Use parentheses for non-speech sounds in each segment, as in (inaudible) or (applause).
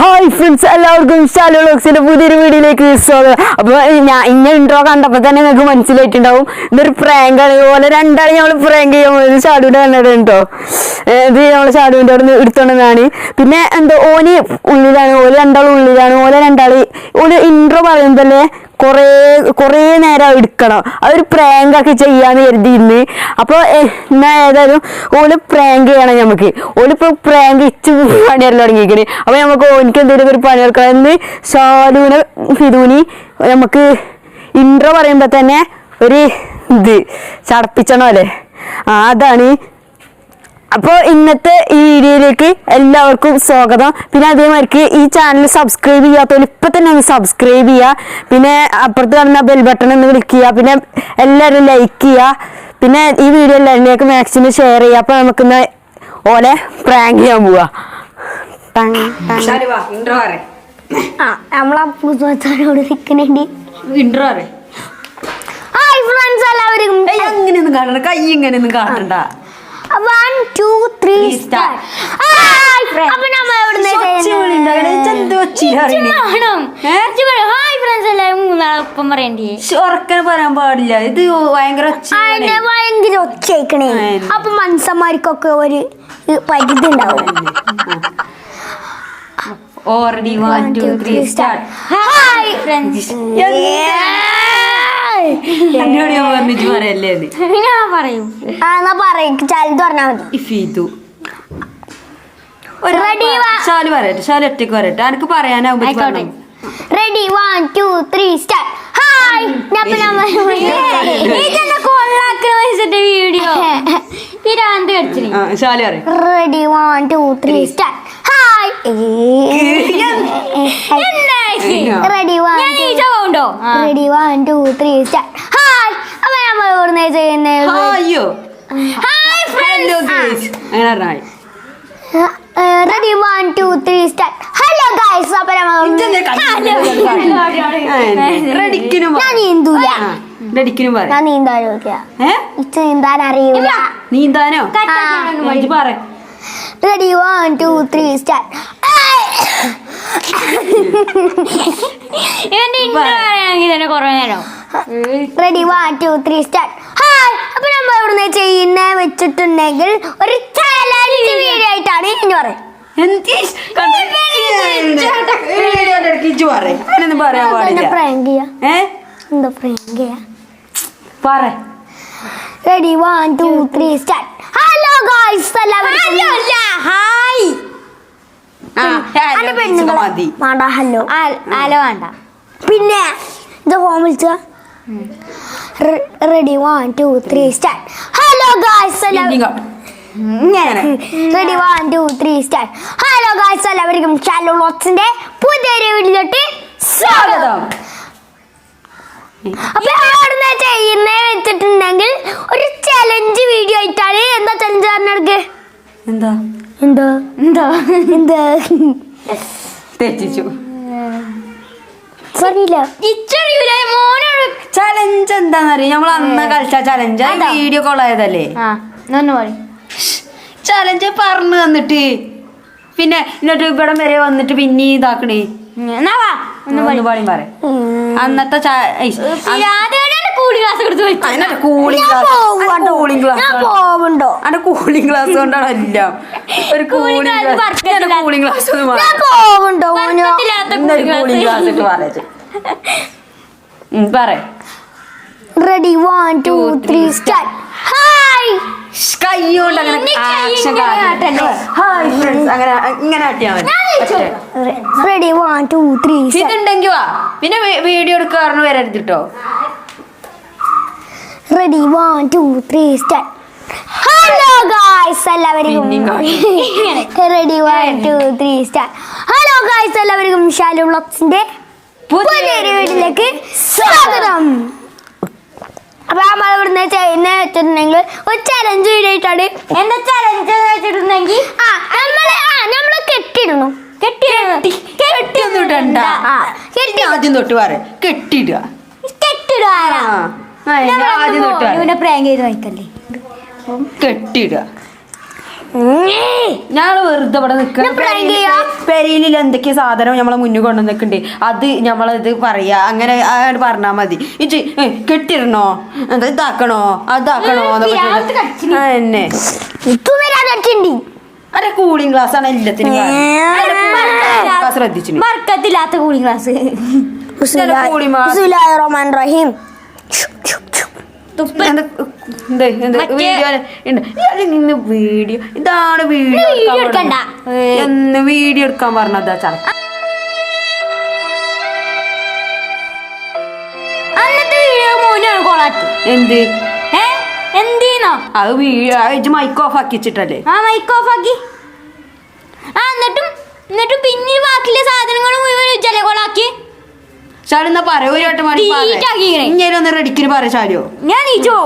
Hi friends എല്ലാവർക്കും ഷാലു വ്ളോഗ്സിന്റെ പുതിയൊരു വീഡിയോയിലേക്ക് സ്വാഗതം. അപ്പൊ ഞാൻ ഇന്ന ഇൻട്രോ കണ്ടപ്പോ തന്നെ നിങ്ങൾക്ക് മനസ്സിലായിട്ടുണ്ടാവും. ഇതൊരു പ്രാങ്ക് ആണ്. ഇതുപോലെ രണ്ടാണ് നമ്മൾ പ്രാങ്ക് ചെയ്യാൻ പോയത് ഷാഡുവിന്റെ കണ്ടിട്ട് കേട്ടോ ഇത് നമ്മൾ ഷാഡുവിന്റെ അവിടെ നിന്ന് എടുത്തോണ്ടെന്നാണ്. പിന്നെ എന്തോ ഓന് ഉള്ളിലാണ്. ഓൽ രണ്ടാളും ഉള്ളിലാണ്. ഓല രണ്ടാൾ ഓൽ ഇൻട്രോ പറയുമ്പല്ലേ കുറേ കുറേ നേരം എടുക്കണം. അതൊരു പ്രാങ്കൊക്കെ ചെയ്യാന്ന് കരുതിയിരുന്നു അപ്പോൾ എന്നാ ഏതായാലും ഓൽ പ്രാങ്ക് ചെയ്യണം നമുക്ക് ഓലിപ്പോ പ്രാങ്ക് ഇച്ച് പണിയെല്ലാം തുടങ്ങിയിരിക്കണേ. അപ്പൊ നമുക്ക് ഓനിക്ക് എന്തെങ്കിലും ഒരു പണി എടുക്കണം എന്ന് ഷാലൂന് ഫിദൂനി നമുക്ക് ഇൻട്രോ പറയുമ്പോ തന്നെ ഒരു ഇത് ചടപ്പിച്ചണോ അല്ലേ? അതാണ് അപ്പോൾ ഇന്നത്തെ ഈ വീഡിയോയിലേക്ക് എല്ലാവർക്കും സ്വാഗതം. പിന്നെ അതേമാതിരിക്ക് ഈ ചാനൽ സബ്സ്ക്രൈബ് ചെയ്യാത്തവർ ഇപ്പം തന്നെ ഒന്ന് സബ്സ്ക്രൈബ് ചെയ്യുക പിന്നെ അപ്പുറത്ത് കാണുന്ന ബെൽ ബട്ടൺ ഒന്ന് ക്ലിക്ക് ചെയ്യുക പിന്നെ എല്ലാവരും ലൈക്ക് ചെയ്യുക പിന്നെ ഈ വീഡിയോ എല്ലാവരിലേക്ക് മാക്സിമം ഷെയർ ചെയ്യുക അപ്പോൾ നമുക്കിന്ന് ഓലെ പ്രാങ്ക് ചെയ്യാൻ പോവാ. Tongue tongue. ഷാലുവാ, intro പറ. ആ എല്ലാവരും. കാണണ്ട. കൈ കാണണ്ട. One two three. ഹായ് അപ്പൊ നമ്മ എവിടുന്ന്? ഹായ് ഫ്രണ്ട്സ് എല്ലാവരും മൂന്നാളൊപ്പം പറയണ്ടേ? ശ്ശ്, ഉറക്കെ പറയാൻ പാടില്ല. ഇത് ഭയങ്കര ഭയങ്കര ഒച്ചയിക്കണേ. അപ്പൊ മനസ്സന്മാർക്കൊക്കെ ഒരു പരിധി ഉണ്ടാവും. Already one two three start. Hi friends എന്നോട് ഞാൻ പറഞ്ഞിട്ട് പറയല്ലേ. ഞാൻ പറയും. ആ എന്നാ പറയും. ചലത് പറഞ്ഞാ മതി. ഇഫ് ഇതു. ഒരു Ready, വാ. ഷാൽ പറയട്ടെ ഷാൽ ഒറ്റയ്ക്ക് പറയട്ടെ. എനിക്ക് പറയാനാവുമ്പോ ready one two three start hi ഞാൻ (laughs) ഇതെന്നെ വീഡിയോ. (laughs) പിരാന്ത് കടിച്ചിന് ആ, ready one two three start hi ready one ready one two three hi അപ്പൊ നമ്മൾ ഇവിടുന്ന് ചെയ്യുന്നത് hi friends right ready one two three start hello guys അപ്പൊ ഞാൻ ഇച്ച് നീന്താൻ അറിയൂല. നീന്താനോ? Ready one two three start ready one two three start hi അപ്പൊ നമ്മൾ ഇവിടുന്ന് ചെയ്യുന്ന? വെച്ചിട്ടുണ്ടെങ്കിൽ ഒരു ചലഞ്ച് വീഡിയോ ആയിട്ടാണ് ഇനി പറയുന്നത്. എന്ത്? ഈ കണ്ട- വീഡിയോന്റെ ഇടയ്ക്ക് ഇജ്ജ് പറ അങ്ങനൊന്നും പറയാൻ പാടില്ല. പ്രാങ്ക് ചെയ്യാ? ഏ? എന്താ prank ready one two three start hello guys എല്ലാവരും ഹായ് ആ, hello അന്റെ guys, പെണ്ണുങ്ങളെ മതി. വേണ്ട ഹലോ. ഹലോ വേണ്ട. പിന്നെ ഇത് ഫോം വിളിച്ച? Ready one two three start hello guys ready one two three start hello guys എല്ലാവർക്കും ഷാലോ ലോട്സിന്റെ പുതിയൊരു വീട്ടിലോട്ട് സ്വാഗതം. അപ്പൊ അവിടുന്ന് ചെയ്യുന്ന വെച്ചിട്ടുണ്ടെങ്കിൽ ഒരു ചലഞ്ച് വീഡിയോ ആയിട്ടാണ്. എന്താ ചലഞ്ച് പറഞ്ഞെടുക്ക് എന്താ? എന്താ? എന്തോ? എന്തോ? തെറ്റിച്ചു. പറഞ്ഞില്ല. ഇച്ചറിയൂല മോനോട്? ചലഞ്ച് എന്താന്നറിയ നമ്മൾ അന്ന് കളിച്ച ചലഞ്ച് വീഡിയോ കോൾ ആയതല്ലേ? ചലഞ്ച് പറഞ്ഞു തന്നിട്ട്. പിന്നെ എന്നിട്ട് ഇവിടം വരെ വന്നിട്ട് പിന്നെ ഇതാക്കണേ. അന്നത്തെ വെച്ചു കൂളിംഗ് ഗ്ലാസ് പോവുണ്ടോ കൂളിംഗ് ഞാൻ ഗ്ലാസ് പോവുണ്ടോ? അതിന്റെ കൂളിംഗ് ഗ്ലാസ് കൊണ്ടാണ് എല്ലാം. ഒരു കൂളിംഗ് ഗ്ലാസ്. കൂളിംഗ് ഗ്ലാസ് പോവുണ്ടോ കൂളിംഗ് ഇട്ട് പറയച്ച് പറ ready one two three start hi sky കൊണ്ട് അങ്ങനെ ആക്ഷൻ? ഹായ് ഫ്രണ്ട്സ് അങ്ങനെ ഇങ്ങനെ ആട്ടിയാ മതി. Ready one two three start ഇതുണ്ടെങ്കി വാ. പിന്നെ വീഡിയോ എടുക്കാറിന് വരരുത് കേട്ടോ ready one two three start hello guys എല്ലാവർക്കും ready one two three start hello guys എല്ലാവർക്കും ഷാലു വ്ളോഗ്സിന്റെ പുതിയൊരു വീട്ടിലേക്ക് സ്വാഗതം. അപ്പൊ നമ്മൾ ഇവിടുന്ന് ചെയ്യുന്ന വെച്ചിട്ടുണ്ടെങ്കിൽ ഒരു ചലഞ്ച് വീഡിയോ ആയിട്ടാണ് എന്താ ചലഞ്ച് വെച്ചിട്ടുണ്ടെങ്കിൽ? ആ നമ്മൾ ആ നമ്മൾ കെട്ടിടുന്നു കെട്ടി കെട്ടിയൊന്നും ഇടണ്ട. കെട്ടി ആദ്യം തൊട്ട് പറ. കെട്ടിടുവാനാ ഇവനെ പ്രാങ്ക് ചെയ്ത് കെട്ടിയിടുക. ഞങ്ങൾ വെറുതെ ഇവിടെ നിൽക്കണം? പെരയിലില്ല എന്തൊക്കെ സാധനം നമ്മളെ മുന്നിൽ കൊണ്ടു നിൽക്കണ്ടേ അത് നമ്മളത് പറയാ. അങ്ങനെ അങ്ങോട്ട് പറഞ്ഞാ മതി. ഇജ് കെട്ടിടണോ എന്താ ഇതാക്കണോ? അതാക്കണോ? എന്നെ. അരെ കൂളിംഗ് ഗ്ലാസ് ആണ് എല്ലാത്തിനും. ശ്രദ്ധിച്ചു മറക്കത്തില്ലാത്ത കൂളിംഗ് ഗ്ലാസ് റഹീം. വീഡിയോ ഇതാണ് വീഡിയോ എന്ന് വീഡിയോ എടുക്കാൻ പറഞ്ഞതാ ചാ. എന്ത്? ഏ? എന്തീന്നോ? അത് വീഡിയോ മൈക്ക് ഓഫ് ആക്കി വെച്ചിട്ടല്ലേ? ആ മൈക്ക് ഓഫ് ആക്കി. ആ എന്നിട്ടും എന്നിട്ടും പിന്നെ ബാക്കിയുള്ള സാധനങ്ങളും ചാലു എന്നാ പറ ഒരു വട്ടം. ഇങ്ങനെ ഒന്ന് റെഡിക്കിന് പറ ചാലിയോ ഞാൻ നീച്ചോ.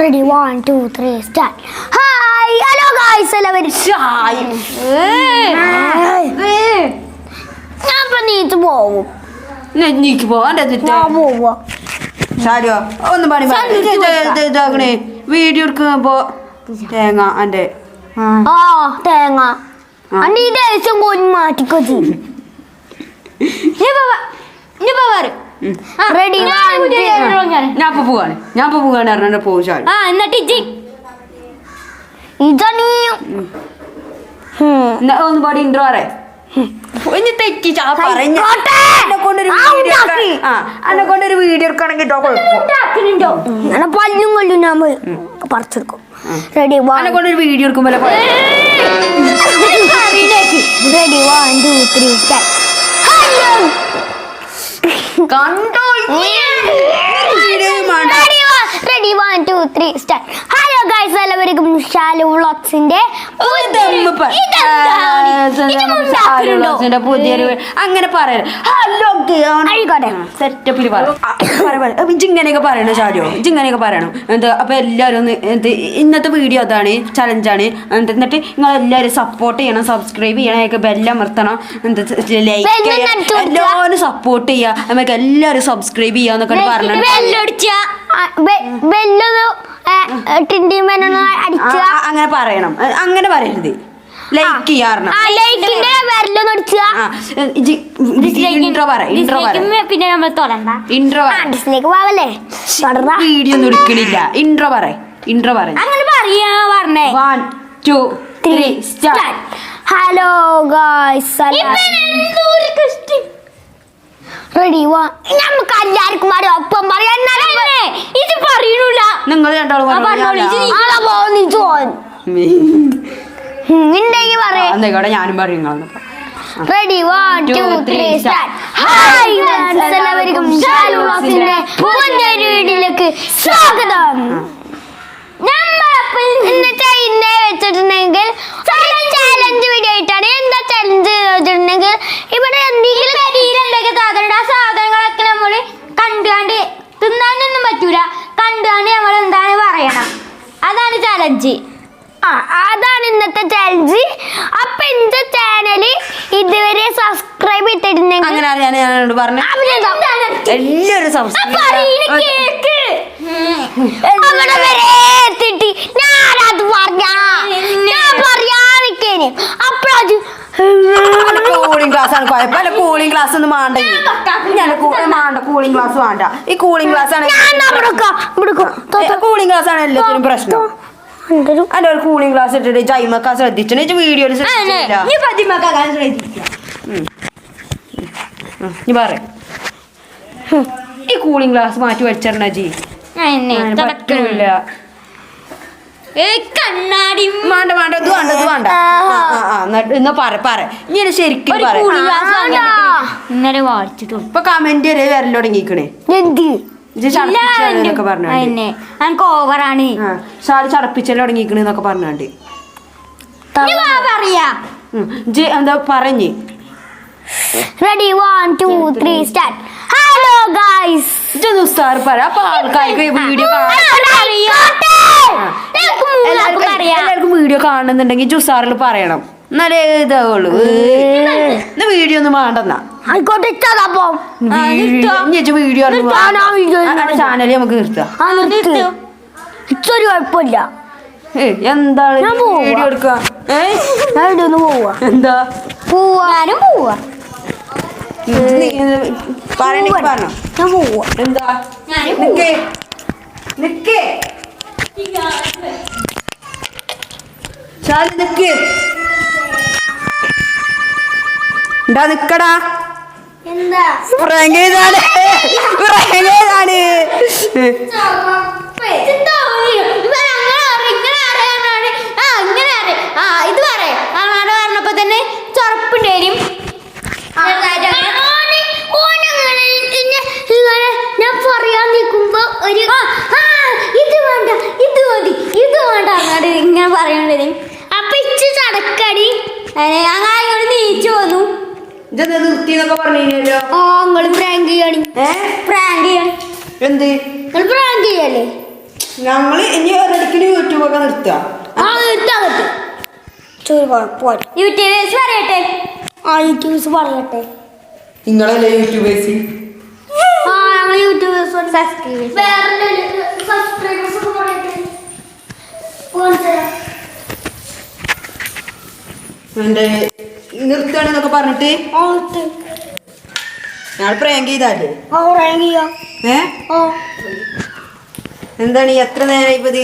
Ready one two three start hi hello guys എല്ലാവരും ഞാൻ നീച്ച് പോവും. നീക്ക് പോവാൻ ഞാൻ പോവാ. ചാലിയോ ഒന്ന് പണി ഇതാക്കണേ. വീഡിയോ എടുക്കുമ്പോ തേങ്ങ അന്റെ ആ തേങ്ങ. അന്റെ ഈ ദേശം പോയി മാറ്റിക്കോ ചെയ്യും (laughs) റെഡി ഞാൻ ഇപ്പൊ പോവാണ്. ഞാൻ ഇപ്പൊ പോവാണ് പറഞ്ഞ പോകും ചാലു ആ എന്നിട്ട് ഇജ്ജി ഇതാ നീ ഒന്ന് പാടി ഇൻട്രോ പറ ഇനി തെറ്റി ചാ പറഞ്ഞ. ആയിക്കോട്ടെ. എന്നെ കൊണ്ടൊരു വീഡിയോ എടുക്കണമെങ്കിൽ പല്ലും കൊല്ലും ഞാൻ പോയി പറിച്ചെടുക്കും. റെഡി എന്നെ കൊണ്ടൊരു വീഡിയോ എടുക്കുമ്പോൾ ready one two three start കണ്ടോ? Ready one two three start hello guys എല്ലാവർക്കും ഷാലു വ്ളോഗ്സിന്റെ പുതിയൊരു അങ്ങനെ പറയണം ഹലോ. സെറ്റപ്പിൽ ഇങ്ങനെയൊക്കെ പറയണം ഷാജോ? ഇങ്ങനെയൊക്കെ പറയണം? എന്താ അപ്പൊ എല്ലാവരും ഒന്ന് എന്ത് ഇന്നത്തെ വീഡിയോ അതാണ് ചലഞ്ചാണ് എന്നിട്ട് നിങ്ങൾ എല്ലാവരും സപ്പോർട്ട് ചെയ്യണം സബ്സ്ക്രൈബ് ചെയ്യണം ഒക്കെ ബെല്ലമർത്തണം എന്താ ലൈക്ക് ചെയ്യണം എല്ലാവരും സപ്പോർട്ട് ചെയ്യുക. നമുക്ക് എല്ലാവരും സബ്സ്ക്രൈബ് ചെയ്യാന്നൊക്കെ പറഞ്ഞു അങ്ങനെ പറയണം. അങ്ങനെ പറയരുത്. ലൈക്ക് ചെയ്യാറണം ആ ലൈക്കിന്റെ വിരലൊന്ന് അടിച്ച ഇൻട്രോ പറ ഇൻട്രോ പറ. പിന്നെ നമ്മൾ തൊടണ്ട. ഇൻട്രോ ഡിസ്ലേക്ക് പോവല്ലേ വീഡിയോ ഒന്നും എടുക്കണില്ല. ഇൻട്രോ പറ ഇൻട്രോ പറ. അങ്ങനെ പറയാ പറഞ്ഞേ. One two three start hello guys ready വാ. നമുക്ക് എല്ലാവർക്കും ഒപ്പം പറയാൻ ഇത് പറയണില്ല നിങ്ങൾ രണ്ടാളും ഉണ്ടെങ്കിൽ പറയാം. ഞാനും പറയും ready one two three start hi എല്ലാവർക്കും ഷാലു വ്ളോഗ്സിന്റെ പുതിയൊരു വീഡിയോയിലേക്ക് സ്വാഗതം നമ്മളിപ്പോൾ ഇന്നത്തെ ഇന്നേ വെച്ചിട്ടുണ്ടെങ്കിൽ ചാലഞ്ച് വീഡിയോ ആയിട്ടാണ് എന്താ ചാലഞ്ച് വെച്ചിട്ടുണ്ടെങ്കിൽ ഇവിടെ എന്തെങ്കിലും എന്തൊക്കെ സാധനം ആ സാധനങ്ങളൊക്കെ നമ്മൾ കണ്ടുകാണ്ട് തിന്നാനൊന്നും പറ്റൂല കണ്ടുകാണ്ട് നമ്മൾ എന്താണ് പറയണം അതാണ് ചലഞ്ച് ആ അതാണ് ഇന്നത്തെ ചാലഞ്ച് അപ്പൊ എന്റെ ചാനൽ ഇതുവരെ സബ്സ്ക്രൈബ് ചെയ്തിട്ടുണ്ടെങ്കിൽ അങ്ങനെ അറിയാൻ ഞാനോട് പറഞ്ഞു. എല്ലാവരും അപ്പഴത് കൂളിംഗ് ക്ലാസ് ആണ്. കുഴപ്പമില്ല കൂളിംഗ് ഒന്നും വേണ്ട. ഞാൻ വേണ്ട കൂളിംഗ് ക്ലാസ് വേണ്ട. ഈ കൂളിംഗ് ക്ലാസ് ആണ് കൂളിംഗ് ക്ലാസ് ആണ് എല്ലാത്തിനും പ്രശ്നം. അല്ല ഒരു കൂളിംഗ് ക്ലാസ് ഇട്ടിട്ട് ജൈമക്ക ശ്രദ്ധിച്ചു വീഡിയോയിൽ ശ്രദ്ധിച്ചില്ല നീ പറ. ഈ കൂളിംഗ് ഗ്ലാസ് മാറ്റി വെച്ചിരണ ജി. പറ്റൂല. കണ്ണാടി. വേണ്ട വേണ്ട ഇത് വേണ്ട ഇത് വേണ്ട. ആ, ആ, ആ, എന്നിട്ട് ഇന്ന് പറ പറ. ഇനി ശരിക്കും ഒരു പറ. കൂളിംഗ് ഗ്ലാസ് ആടാ. ഇന്നലെ വായിച്ചിട്ടു ഇപ്പൊ കമന്റ് വരെ വരൽ തുടങ്ങിക്കണേ എന്ത്? ഇത് ചടപ്പിച്ചൊക്കെ പറഞ്ഞു എന്നെ. എനിക്ക് ഓവറാണ് ഷാൾ ചടപ്പിച്ചൽ തുടങ്ങിക്കണെന്നൊക്കെ പറഞ്ഞാണ്ട്. പറയാ. എന്താ പറഞ്ഞ്. Ready one two three start hello guys ഇജ്ജൊന്ന് ഉസ്താർ പറ. അപ്പൊ ആൾക്കാർക്ക് വീഡിയോ എല്ലാവർക്കും വീഡിയോ കാണുന്നുണ്ടെങ്കിൽ ജുസാറിൽ പറയണം. എന്നാലേ ഇതാവുള്ളൂ. എന്നാ വീഡിയോ ഒന്നും വേണ്ടെന്നാ. ആയിക്കോട്ടെ വീഡിയോ. ചാനൽ നമുക്ക് നിർത്താം. ഇച്ചൊരു കുഴപ്പമില്ല. എന്താണ്. വീഡിയോ എടുക്കുക എന്താ? പോവാനും പോവാ. പറഞ്ഞോ? എന്താ? നിക്കേ. നിക്കേ. ചാലി നിക്ക്. എന്താ നിക്കടാ? എന്താ? പ്രാങ്ക് ചെയ്താണ് ഇതെന്താ നിർത്തി എന്നൊക്കെ പറഞ്ഞല്ലോ ആ നിങ്ങൾ പ്രാങ്ക് ചെയ്യണി. പ്രാങ്ക് ചെയ്യണി. എന്ത്? നിങ്ങൾ പ്രാങ്ക് ചെയ്യല്ലേ? ഞങ്ങൾ ഇനി ഒരിടക്കിന് യൂട്യൂബ് ഒക്കെ നിർത്തുക. ആ നിർത്താൻ പറ്റും ചോറ് പോട്ടെ യൂട്യൂബേഴ്സ് പറയട്ടെ? ആ യൂട്യൂബ്സ് പറയട്ടെ. നിങ്ങളല്ലേ യൂട്യൂബേഴ്സ് ആ ഞങ്ങൾ യൂട്യൂബേഴ്സ് സബ്സ്ക്രൈബ് സബ്സ്ക്രൈബേഴ്സ് പറയട്ടെ. എന്റെ നിർത്തുകയാണെന്നൊക്കെ പറഞ്ഞിട്ട്? ഞാൻ പ്രാങ്ക് ചെയ്താലേ? ഏ? എന്താണ് ഈ എത്ര നേരായി ഇപ്പത്?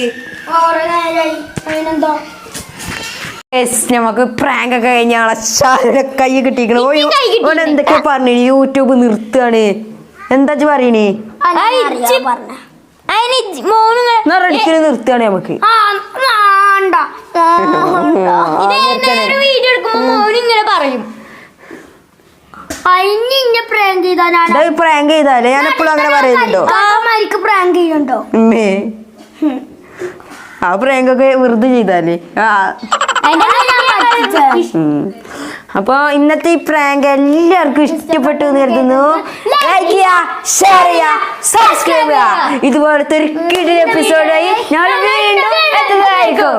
നമുക്ക് പ്രാങ്ക് ഒക്കെ കഴിഞ്ഞ ആളെ കൈ കിട്ടിക്കണു. ഓൻ എന്തൊക്കെ പറഞ്ഞു യൂട്യൂബ് നിർത്തുകയാണ്. എന്താ പറയണേ? നിർത്തുകയാണ് നമുക്ക് നിന്നെ പ്രാങ്ക് ചെയ്താലാണ് പ്രാങ്ക് ചെയ്താലേ? ഞാൻ എപ്പോഴും അങ്ങനെ പറയുന്നുണ്ടോ? പ്രാങ്ക് ചെയ്യണ്ടോ ഉമ്മേ. ആ പ്രാങ്കൊക്കെ വെറുതെ ചെയ്താലേ? ആ. അപ്പോൾ ഇന്നത്തെ ഈ പ്രാങ്ക് എല്ലാവർക്കും ഇഷ്ടപ്പെട്ടു എന്ന് കരുതുന്നു. ലൈക്ക് ചെയ്യുക ഷെയർ ചെയ്യുക സബ്സ്ക്രൈബ് ചെയ്യുക ഇതുപോലത്തെ ഒരു കിടിൽ എപ്പിസോഡായി ഞാൻ വീണ്ടും എത്തുന്നതായിരിക്കും.